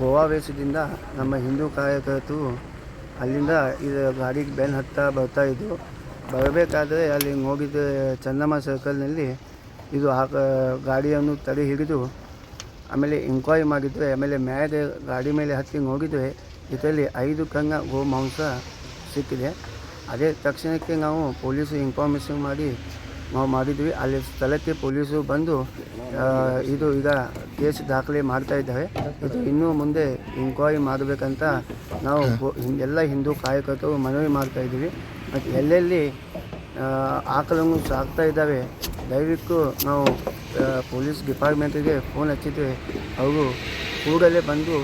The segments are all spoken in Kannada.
ಗೋವಾ ವೇಷದಿಂದ ನಮ್ಮ ಹಿಂದೂ ಕಾರ್ಯಕರ್ತರು ಅಲ್ಲಿಂದ ಇದು ಗಾಡಿಗೆ ಬೆನ್ ಹತ್ತಾ ಬರ್ತಾ ಇದ್ದರು ಬರಬೇಕಾದ್ರೆ ಅಲ್ಲಿ ಹಿಂಗ್ ಹೋಗಿದ್ದ ಚಂದಮ್ಮ ಸರ್ಕಲ್ನಲ್ಲಿ ಇದು ಹಾಕ ಗಾಡಿಯನ್ನು ತಡೆ ಹಿಡಿದು ಆಮೇಲೆ ಎಂಕ್ವೈರಿ ಮಾಡಿದರೆ, ಆಮೇಲೆ ಮ್ಯಾಗೆ ಗಾಡಿ ಮೇಲೆ ಹತ್ತಿ ಹೋಗಿದ್ವಿ ಇದರಲ್ಲಿ ಐದು ಕಂಗ ಗೋ ಮಾಂಸ ಸಿಕ್ಕಿದೆ. ಅದೇ ತಕ್ಷಣಕ್ಕೆ ನಾವು ಪೊಲೀಸು ಇನ್ಫಾರ್ಮೇಷನ್ ಮಾಡಿ ನಾವು ಮಾಡಿದ್ವಿ. ಅಲ್ಲಿ ಸ್ಥಳಕ್ಕೆ ಪೊಲೀಸರು ಬಂದು ಇದು, ಈಗ ಕೇಸ್ ದಾಖಲೆ ಮಾಡ್ತಾ ಇದ್ದಾವೆ ಇದು ಇನ್ನೂ ಮುಂದೆ ಇನ್ಕ್ವೈರಿ ಮಾಡಬೇಕಂತ ನಾವು ಎಲ್ಲ ಹಿಂದೂ ಕಾರ್ಯಕರ್ತರು ಮನವಿ ಮಾಡ್ತಾ ಇದ್ದೀವಿ. ಮತ್ತು ಎಲ್ಲೆಲ್ಲಿ ಆಕಳನ್ನು ಸಾಕ್ತಾ ಇದ್ದಾವೆ, ದಯವಿಟ್ಟು ನಾವು ಪೊಲೀಸ್ ಡಿಪಾರ್ಟ್ಮೆಂಟಿಗೆ ಫೋನ್ ಹಚ್ಚಿದ್ವಿ ಅವರು ಕೂಡಲೇ ಬಂದು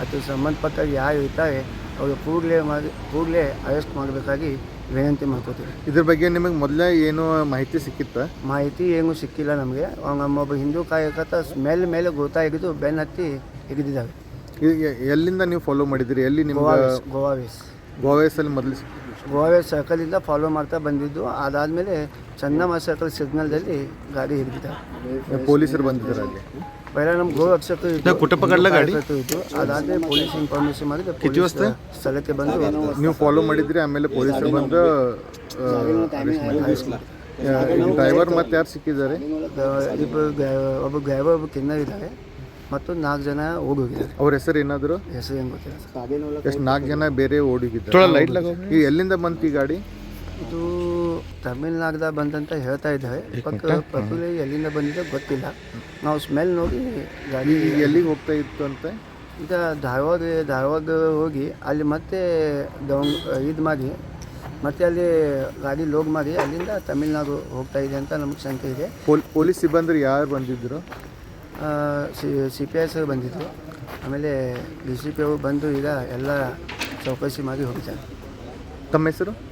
ಅದು ಸಂಬಂಧಪಟ್ಟ ಯಾರು ಇರ್ತಾರೆ ಅವರು ಕೂಡಲೇ ಮಾಡಿ, ಕೂಡಲೇ ಅರೆಸ್ಟ್ ಮಾಡಬೇಕಾಗಿ ವಿನಂತಿ ಮಾಡ್ಕೋತೀವಿ ಇದ್ರ ಬಗ್ಗೆ ನಿಮಗೆ ಮೊದಲೇ ಏನು ಮಾಹಿತಿ ಸಿಕ್ಕಿತ್ತ? ಮಾಹಿತಿ ಏನೂ ಸಿಕ್ಕಿಲ್ಲ ನಮಗೆ. ನಮ್ಮೊಬ್ಬ ಹಿಂದೂ ಕಾರ್ಯಕರ್ತ ಮೇಲೆ ಮೇಲೆ ಗೊತ್ತಾಗಿದ್ದು ಬೆನ್ನು ಹತ್ತಿ ಹಿಡಿದಿದ್ದಾವೆ ಎಲ್ಲಿಂದ ನೀವು ಫಾಲೋ ಮಾಡಿದ್ರಿ? ಎಲ್ಲಿ ನಿಮ್ಮ ನಿಮ್ಗೆ ವೇಸ್ ಗೋವಾ ವೇಸ್. ಗೋವಾಸಲ್ಲಿ ಮೊದಲು ಗೋವಾ ವೇಸ್ ಸರ್ಕಲಿಂದ ಫಾಲೋ ಮಾಡ್ತಾ ಬಂದಿದ್ದು. ಅದಾದಮೇಲೆ ಚನ್ನಮ್ಮ ಸರ್ಕಲ್ ಸಿಗ್ನಲ್ದಲ್ಲಿ ಗಾಡಿ ಹಿಡಿದಿದ್ದಾವೆ ಪೊಲೀಸರು ಬಂದಿದ್ದಾರೆ ಅಲ್ಲಿ? ಪೈಲ ನಮ್ಗೆ ಗೋ ಅಕ್ಷತ ಇತ್ತು ಕುಟ್ಟ ಗಾಡಿ? ಇದ್ದು ಅದಾದ್ಮೇಲೆ ಪೊಲೀಸ್ ಇನ್ಫಾರ್ಮೇಶನ್ ಮಾಡಿದ್ರೆ ಪೊಲೀಸ್ ಸ್ಥಳಕ್ಕೆ ಬಂದು ನೀವು ಫಾಲೋ ಮಾಡಿದ್ರಿ ಆಮೇಲೆ ಪೊಲೀಸರು ಬಂದು ಡ್ರೈವರ್ ಮತ್ತೆ ಯಾರು ಸಿಕ್ಕಿದ್ದಾರೆ ಗ- ಒಬ್ಬ ಡ್ರೈವರ್ ಒಬ್ಬ ಕಿನ್ನರ್ ಇದ್ದಾರೆ ಮತ್ತು ನಾಲ್ಕು ಜನ ಓಡೋಗಿದ್ದಾರೆ ಅವ್ರ ಹೆಸರು ಏನಾದ್ರು ಹೆಸರು ಏನು ಗೊತ್ತಿಲ್ಲ ಸರ್ ಎಷ್ಟು ನಾಲ್ಕು ಜನ ಬೇರೆ ಓಡಿಗಿದ್ದಾರೆ ಈ ಎಲ್ಲಿಂದ ಬಂತು ಈ ಗಾಡಿ ಇದು ತಮಿಳ್ನಾಡ್ದ ಬಂದಂತ ಹೇಳ್ತಾ ಇದ್ದಾರೆ. ಬಟ್ ಪರ್ಟಿಕ್ಯುಲರ್ ಎಲ್ಲಿಂದ ಬಂದಿದೆ ಗೊತ್ತಿಲ್ಲ. ನಾವು ಸ್ಮೆಲ್ ನೋಡಿ ಗಾಡಿ ಎಲ್ಲಿಗೆ ಹೋಗ್ತಾ ಇತ್ತು ಅಂತ? ಈಗ ಧಾರವಾಡ ಧಾರವಾಡ ಹೋಗಿ ಅಲ್ಲಿ ಮತ್ತೆ ಡೌನ್ ಇದು ಮಾಡಿ ಮತ್ತೆ ಅಲ್ಲಿ ಗಾಡಿ ಲೋಗ್ ಮಾಡಿ ಅಲ್ಲಿಂದ ತಮಿಳ್ನಾಡು ಹೋಗ್ತಾ ಇದೆ ಅಂತ ನಮಗೆ ಶಂಕೆ ಇದೆ. ಪೊಲ್- ಪೊಲೀಸ್ ಸಿಬ್ಬಂದಿ ಯಾರು ಬಂದಿದ್ದರು ಸಿ ಪಿ ಎಸ್ ಬಂದಿದ್ದರು ಆಮೇಲೆ ಡಿ ಸಿ ಪಿ ಅವರು ಬಂದು ಈಗ ಎಲ್ಲ ಚೌಕಸಿ ಮಾಡಿ ಹೋಗಿದ್ದಾರೆ. ತಮ್ಮ ಹೆಸರು?